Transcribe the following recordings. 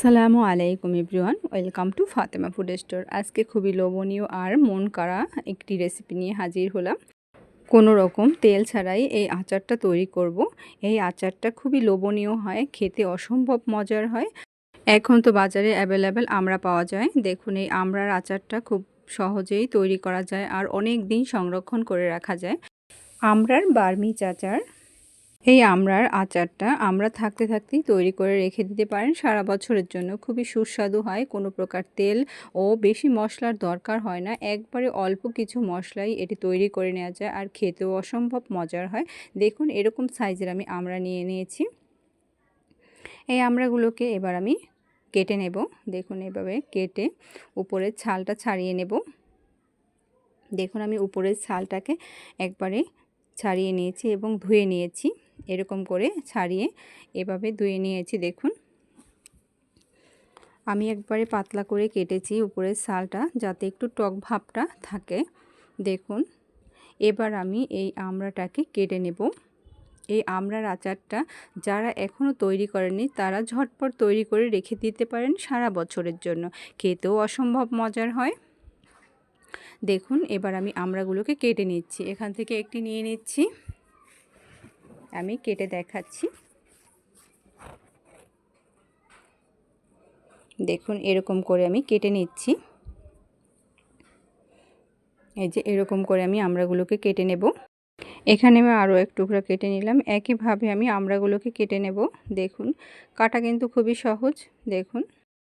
আসসালামু আলাইকুম everyone, welcome to Fatema food store. আজকে খুবই লোভনীয় আর মন করা একটি রেসিপি নিয়ে হাজির হলাম। কোনো রকম তেল ছাড়াই এই আচারটা তৈরি করব। এই আচারটা খুবই লোভনীয় হয়, খেতে অসম্ভব মজার হয়। এখন তো বাজারে অ্যাভেলেবেল আমরা পাওয়া যায়। দেখুন, এই আমড়ার আচারটা খুব সহজেই তৈরি করা যায় আর অনেক দিন সংরক্ষণ করে রাখা যায়। আমরার বার্মি আচার এই আমড়ার আচারটা আমরা থাকতে থাকতেই তৈরি করে রেখে দিতে পারেন। সারা বছরের জন্য খুবই সুস্বাদু হয়, কোনো প্রকার তেল ও বেশি মশলার দরকার হয় না। একবারে অল্প কিছু মশলাই এটি তৈরি করে নেওয়া যায় আর খেতেও অসম্ভব মজার হয়। দেখুন এরকম সাইজের আমি আমড়া নিয়ে নিয়েছি। এই আমড়াগুলোকে এবার আমি কেটে নেব। দেখুন এভাবে কেটে উপরের ছালটা ছাড়িয়ে নেব। দেখুন আমি উপরের ছালটাকে একবারে ছাড়িয়ে নিয়েছি এবং ধুয়ে নিয়েছি। এরকম করে ছাড়িয়ে এভাবে ধুয়ে নিয়েছি, দেখুন। আমি একবারে পাতলা করে কেটেছি উপরের সালটা যাতে একটু টক ভাবটা থাকে, দেখুন। এবার আমি এই আমড়াটাকে কেটে নেব। এই আমড়ার আচারটা যারা এখনও তৈরি করেনি তারা ঝটপট তৈরি করে রেখে দিতে পারেন সারা বছরের জন্য। খেতেও অসম্ভব মজার হয়। দেখুন, এবার আমি আমড়াগুলোকে কেটে নিচ্ছি। এখান থেকে একটি নিয়ে নিচ্ছি। আমি কেটে দেখাচ্ছি। দেখুন, এরকম করে আমি কেটে নিচ্ছি। এই যে, এরকম করে আমি আমড়াগুলোকে কেটে নেব। এখানে আমি আরও এক টুকরা কেটে নিলাম। একইভাবে আমি আমড়াগুলোকে কেটে নেব। দেখুন, কাটা কিন্তু খুবই সহজ। দেখুন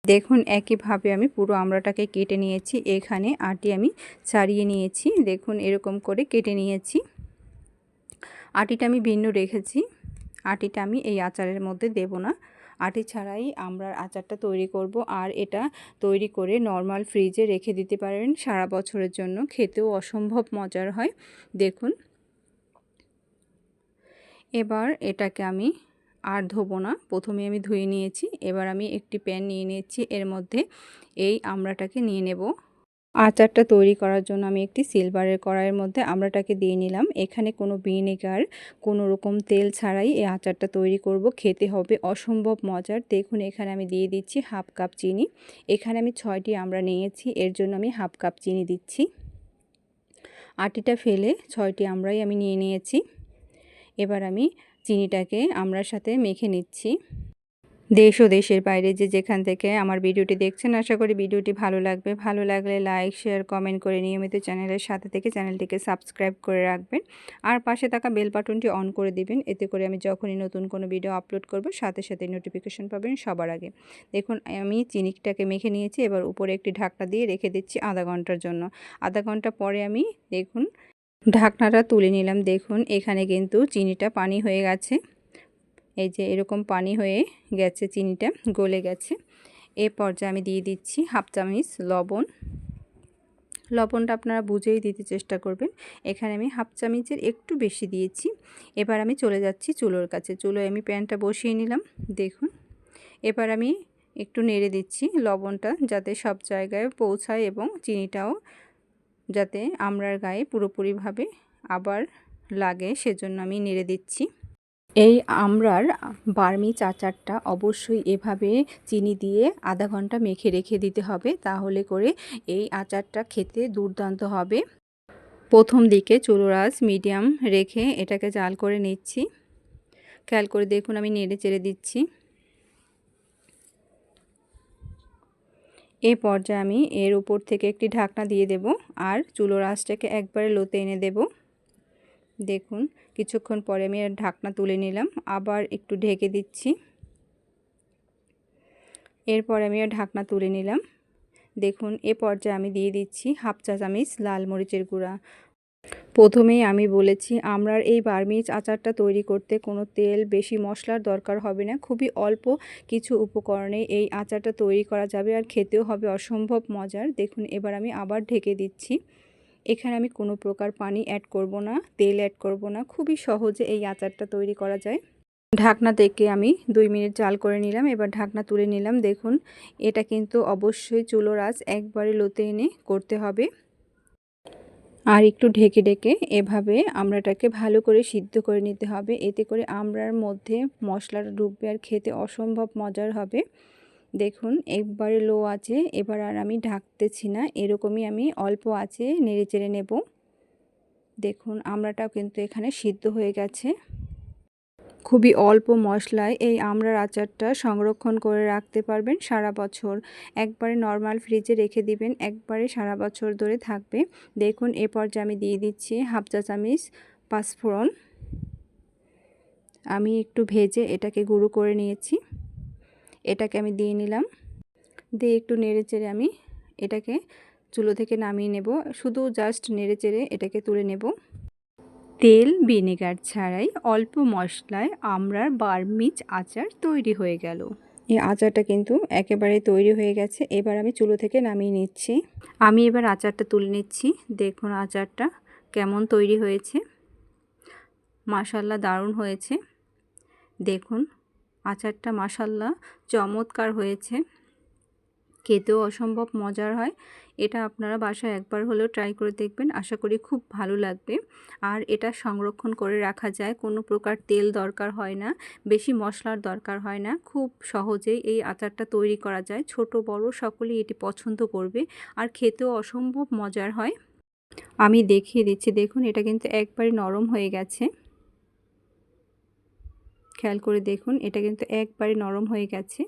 দেখুন, একইভাবে আমি পুরো আমড়াটাকে কেটে নিয়েছি। এখানে আটি আমি ছাড়িয়ে নিয়েছি। দেখুন, এরকম করে কেটে নিয়েছি। আটিটা আমি ভিন্ন রেখেছি। আটিটা আমি এই আচারের মধ্যে দেব না। আটি ছাড়াই আমরা আচারটা তৈরি করব আর এটা তৈরি করে নর্মাল ফ্রিজে রেখে দিতে পারেন সারা বছরের জন্য। খেতেও অসম্ভব মজার হয়। দেখুন। এবার এটাকে আমি আর ধোবো না। প্রথমে আমি ধুয়ে নিয়েছি। এবার আমি একটি প্যান নিয়ে নিয়েছি। এর মধ্যে এই আমড়াটাকে নিয়ে নেব। আচারটা তৈরি করার জন্য আমি একটি সিলভারের কড়াইয়ের মধ্যে আমরাটাকে দিয়ে নিলাম। এখানে কোনো ভিনেগার, কোনো রকম তেল ছাড়াই এই আচারটা তৈরি করব। খেতে হবে অসম্ভব মজার। দেখুন, এখানে আমি দিয়ে দিচ্ছি হাফ কাপ চিনি। এখানে আমি ছয়টি আমরা নিয়েছি। এর জন্য আমি হাফ কাপ চিনি দিচ্ছি। আটিটা ফেলে ছয়টি আমরাই আমি নিয়ে নিয়েছি। এবার আমি চিনিটাকে আমড়ার সাথে মেখে নিচ্ছি। দেশ ও দেশের বাইরে যে যেখান থেকে আমার ভিডিওটি দেখছেন, আশা করি ভিডিওটি ভালো লাগবে। ভালো লাগলে লাইক শেয়ার কমেন্ট করে নিয়মিত চ্যানেলের সাথে থেকে চ্যানেলটিকে সাবস্ক্রাইব করে রাখবেন। আর পাশে থাকা বেল বাটনটি অন করে দিবেন। এতে করে আমি যখনই নতুন কোনো ভিডিও আপলোড করব, সাথে সাথে নোটিফিকেশন পাবেন সবার আগে। দেখুন, আমি চিনিটাকে মেখে নিয়েছি, এবার উপরে একটি ঢাকনা দিয়ে রেখে দিচ্ছি আধা ঘণ্টার জন্য। আধা ঘণ্টা পরে আমি, দেখুন, ঢাকনাটা তুলে নিলাম। দেখুন, এখানে কিন্তু চিনিটা পানি হয়ে গেছে। এই যে এরকম পানি হয়ে গেছে, চিনিটা গলে গেছে। এ পর্যায়ে আমি দিয়ে দিচ্ছি হাফ চামচ লবণ। লবণটা আপনারা বুঝেই দিতে চেষ্টা করবেন। এখানে আমি হাফ চামচের একটু বেশি দিয়েছি। এবার আমি চলে যাচ্ছি চুলোর কাছে। চুলোয় আমি প্যানটা বসিয়ে নিলাম, দেখুন। এবার আমি একটু নেড়ে দিচ্ছি লবণটা যাতে সব জায়গায় পৌঁছায় এবং চিনিটাও যাতে আমরার গায়ে পুরোপুরিভাবে আবার লাগে, সেজন্য আমি নেড়ে দিচ্ছি। এই আমরার বার্মি চাচারটা অবশ্যই এভাবে চিনি দিয়ে আধা ঘণ্টা মেখে রেখে দিতে হবে, তাহলে করে এই আচারটা খেতে দুর্দান্ত হবে। প্রথম দিকে চুলোরাজ মিডিয়াম রেখে এটাকে জাল করে নিচ্ছি। খেয়াল করে দেখুন আমি নেড়ে চেড়ে দিচ্ছি। এ পর্যায়ে আমি এর উপর থেকে একটি ঢাকনা দিয়ে দেব আর চুলোর আঁচটাকে একবারে লোতে এনে দেব। দেখুন, কিছুক্ষণ পরে আমি ঢাকনা তুলে নিলাম, আবার একটু ঢেকে দিচ্ছি। এরপর আমি ঢাকনা তুলে নিলাম। দেখুন, এ পর্যায়ে আমি দিয়ে দিচ্ছি হাফ চা চামিচ লাল মরিচের গুঁড়া। প্রথমেই আমি বলেছি আমরা এই বার্মিজ আচারটা তৈরি করতে কোনো তেল, বেশি মশলার দরকার হবে না। খুবই অল্প কিছু উপকরণে এই আচারটা তৈরি করা যাবে আর খেতেও হবে অসম্ভব মজার। দেখুন, এবার আমি আবার ঢেকে দিচ্ছি। এখানে আমি কোনো প্রকার পানি অ্যাড করব না, তেল অ্যাড করব না, খুবই সহজে এই আচারটা তৈরি করা যায়। ঢাকনা থেকে আমি দুই মিনিট জাল করে নিলাম, এবার ঢাকনা তুলে নিলাম। দেখুন, এটা কিন্তু অবশ্যই চুলোর আঁচ একবারে লোতে এনে করতে হবে। আর একটু ঢেকে ঢেকে এভাবে আমড়াটাকে ভালো করে সিদ্ধ করে নিতে হবে। এতে করে আমড়ার মধ্যে মশলাটা ডুববে আর খেতে অসম্ভব মজার হবে। দেখুন, একবারে লো আছে, এবার আর আমি ঢাকতেছি না, এরকমই আমি অল্প আছে নেড়ে চেড়ে নেব। দেখুন, আমড়াটাও কিন্তু এখানে সিদ্ধ হয়ে গেছে। খুবই অল্প মশলায় এই আমড়ার আচারটা সংরক্ষণ করে রাখতে পারবেন সারা বছর। একবারে নর্মাল ফ্রিজে রেখে দিবেন, একবারে সারা বছর ধরে থাকবে। দেখুন, এ পর্যায়ে আমি দিয়ে দিচ্ছি হাফ চা চামিচ পাঁচফোড়ন। আমি একটু ভেজে এটাকে গুঁড়ো করে নিয়েছি। এটাকে আমি দিয়ে নিলাম। দিয়ে একটু নেড়ে চেড়ে আমি এটাকে চুলো থেকে নামিয়ে নেব। শুধু জাস্ট নেড়ে চেড়ে এটাকে তুলে নেব। তেল, ভিনেগার ছাড়াই অল্প মশলায় আমরার বারমিচ আচার তৈরি হয়ে গেল। এই আচারটা কিন্তু একেবারে তৈরি হয়ে গেছে। এবার আমি চুলো থেকে নামিয়ে নিচ্ছি। আমি এবার আচারটা তুলে নিচ্ছি। দেখুন আচারটা কেমন তৈরি হয়েছে। মাসাল্লা দারুণ হয়েছে। দেখুন আচারটা মাসাল্লা চমৎকার হয়েছে। খেতেও অসম্ভব মজার হয়। এটা আপনারা বাসায় একবার হলেও ট্রাই করে দেখবেন। আশা করি খুব ভালো লাগবে। আর এটা সংরক্ষণ করে রাখা যায়। কোনো প্রকার তেল দরকার হয় না। বেশি মশলার দরকার হয় না। খুব সহজেই এই আচারটা তৈরি করা যায়। ছোট, বড় সকলেই এটি পছন্দ করবে। আর খেতেও অসম্ভব মজার হয়। আমি দেখিয়ে দিচ্ছি। দেখুন, এটা কিন্তু একবারে নরম হয়ে গেছে। খেয়াল করে দেখুন, এটা কিন্তু একবারে নরম হয়ে গেছে।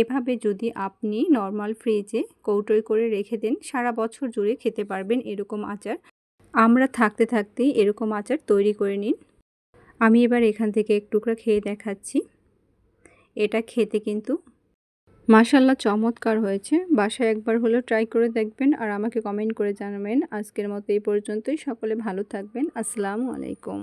এভাবে যদি আপনি নর্মাল ফ্রিজে কৌটোয় করে রেখে দেন, সারা বছর জুড়ে খেতে পারবেন এরকম আচার। আমরা থাকতে থাকতেই এরকম আচার তৈরি করে নিন। আমি এবার এখান থেকে এক টুকরা খেয়ে দেখাচ্ছি। এটা খেতে কিন্তু মাশাল্লাহ চমৎকার হয়েছে। বাসায় একবার হলেও ট্রাই করে দেখবেন আর আমাকে কমেন্ট করে জানাবেন। আজকের মতো এই পর্যন্তই। সকলে ভালো থাকবেন। আসসালামু আলাইকুম।